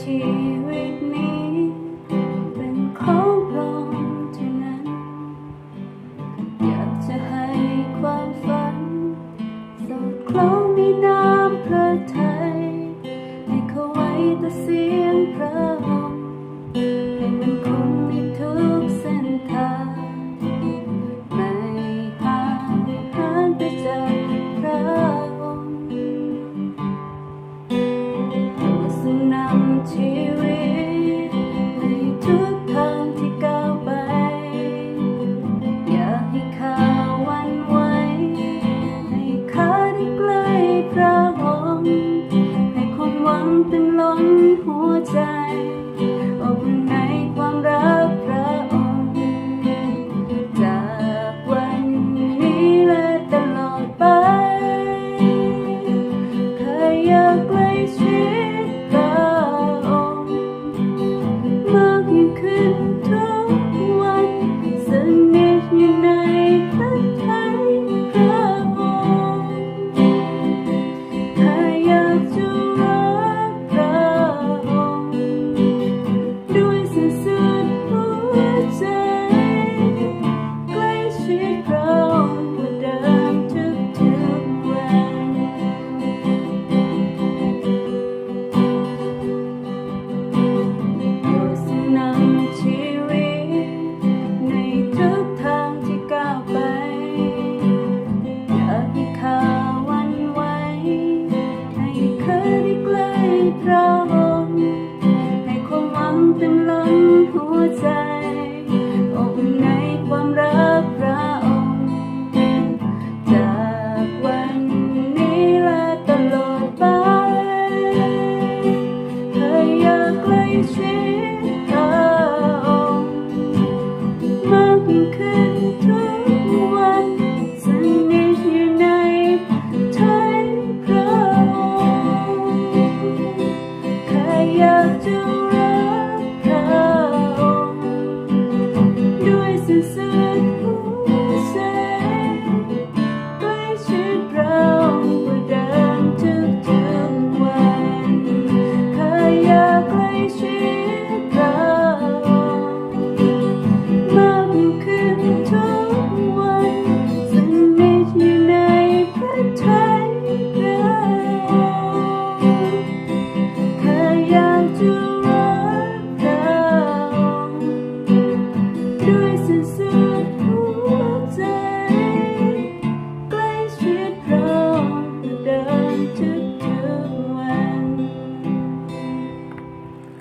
ชีวิตนี้ เป็นของปลอมเท่านั้น อยากจะให้ความฝัน สอดคล้องในน้ำพระทัยให้เขาไว้แต่เสียงพระ พ 不在